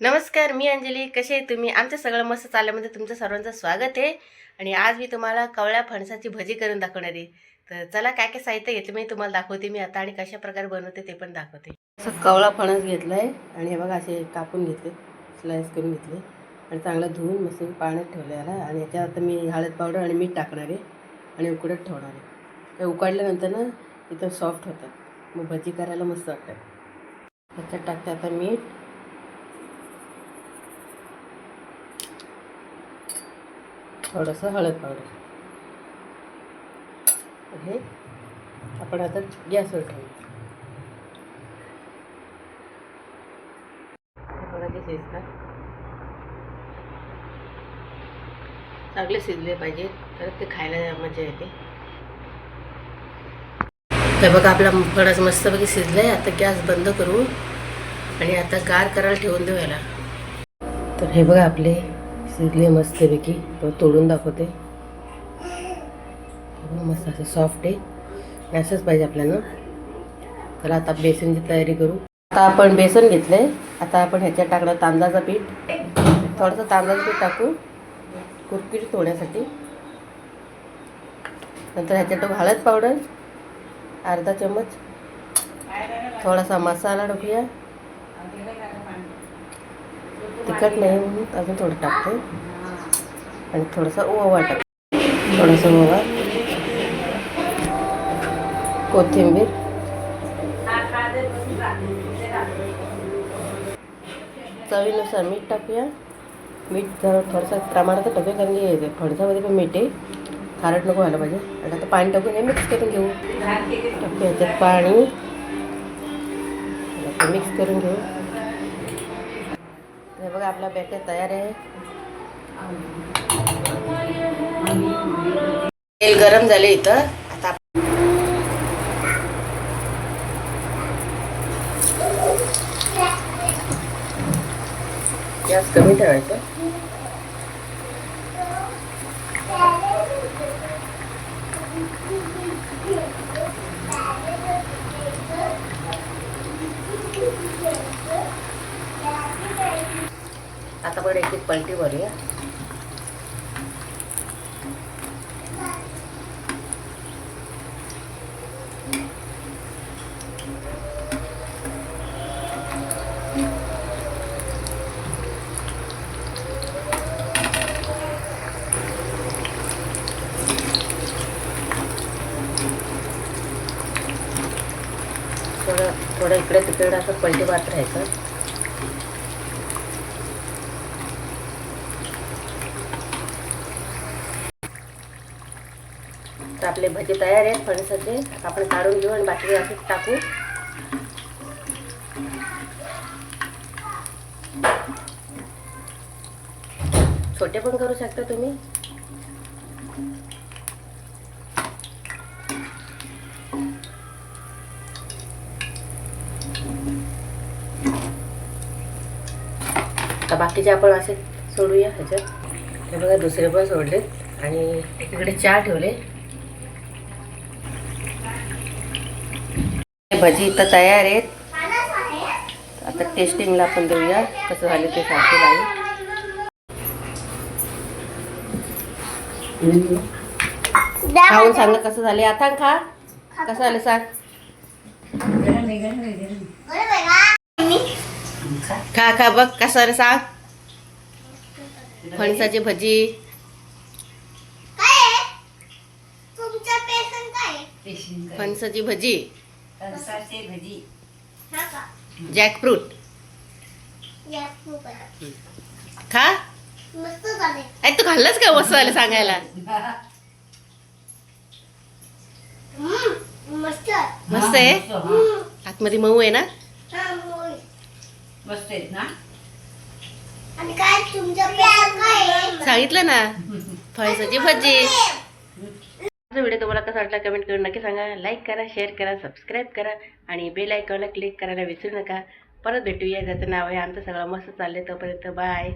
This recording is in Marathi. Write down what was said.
नमस्कार मी अंजली. कसे आहे तुम्ही? आमचं सगळं मस्त चालल्यामध्ये तुमचं सर्वांचं स्वागत आहे. आणि आज मी तुम्हाला कवळ्या फणसाची भजी करून दाखवणार आहे. तर चला काय काय साहित्य घेतलं मी तुम्हाला दाखवते मी आता आणि कशा प्रकारे बनवते ते पण दाखवते. असं कवळा फणस घेतला आहे आणि हे बघा असे कापून घेतले स्लाइस करून घेतले. आणि चांगलं धुवून मस्त पाण्यात ठेवलं याला आणि याच्यात आता मी हळद पावडर आणि मीठ टाकणार आहे आणि उकडत ठेवणार आहे. ते उकडल्यानंतर ना इथं सॉफ्ट होतात. मग भजी करायला मस्त वाटतात. त्याच्यात टाकते आता मीठ. थोडंसं हळद पावडर. हे आपण आता गॅसवर ठेवू. बघा ते शिजतात चांगले शिजले पाहिजे तर ते खायला मजा येते. तर बघा आपला फणस मस्तपैकी शिजलाय. आता गॅस बंद करू आणि आता गार करायला ठेवून देऊ याला. तर हे बघा आपले शिजले मस्तपैकी. तो तोडून दाखवते. मस्त असं सॉफ्ट आहे. असंच पाहिजे आपल्याला. तर आता बेसनची तयारी करू. आता आपण बेसन घेतलंय. आता आपण ह्याच्यात टाकलं तांदळाचं पीठ. थोडंसं तांदळाचं पीठ टाकू. कुरकुरीत होण्यासाठी. नंतर ह्याच्यात हळद पावडर. अर्धा चम्मच. थोडासा मसाला टाकूया. तिखट नाही म्हणून अजून थोडं टाकते. आणि थोडासा ओवा टाक थोडासा ओवा. कोथिंबीर. चवीनुसार मीठ टाकूया. मीठ जरा थोडंसं प्रमाणात टाकूया कारण की फणसामध्ये पण मीठ आहे. खारट नको व्हायला पाहिजे. आणि आता पाणी टाकून हे मिक्स करून घेऊ. टाकूया याच्यात पाणी. मिक्स करून घेऊ. बघा आपला बॅटर तयार आहे. तेल गरम झाले इथं. आता गॅस कमी ठेवायचं. आता पण एक एक पलटी भरूया. थोडं थोडं इकडे तिकडे असं पलटी मारत राहायचं. तर आपले भजे तयार आहेत फणसाचे. आपण काढून घेऊ आणि बाकी असे टाकू. छोटे पण करू शकता तुम्ही. बाकीचे आपण असे सोडूया ह्याच्यात. हे बघा दुसरे पण सोडले आणि एकीकडे चहा ठेवले. भजी इथं तयार आहेत. आता टेस्टिंगला आपण देऊया कसं झालं ते सांगतील आई खाऊन सांग कसं झाले आता खा. कसं झालं सांग. खा खा बघ कसं झालं सांग. फणसाची भजी. फणसाची भजी. भजी. जॅकफ्रूट. या खूप आहे. खा. मस्त झाले. अरे तू खाल्लंच का मस्त झालं सांगायला? हम्म, मस्त मस्त आहे? हम्म, आतमध्ये मऊ आहे ना? हा, होय. मस्त आहेत ना? आणि काय तुमचं पेशंट काय आहे? सांगितलं ना? फणसाची भजी. तर व्हिडिओ तुम्हाला कसा वाटला कमेंट करून नक्की सांगा. लाईक करा शेअर करा सबस्क्राईब करा आणि बेल आयकॉनला क्लिक करायला विसरू नका. परत भेटूया. ज्याचं नाव आहे आमचं सगळं मस्त चाललं तोपर्यंत बाय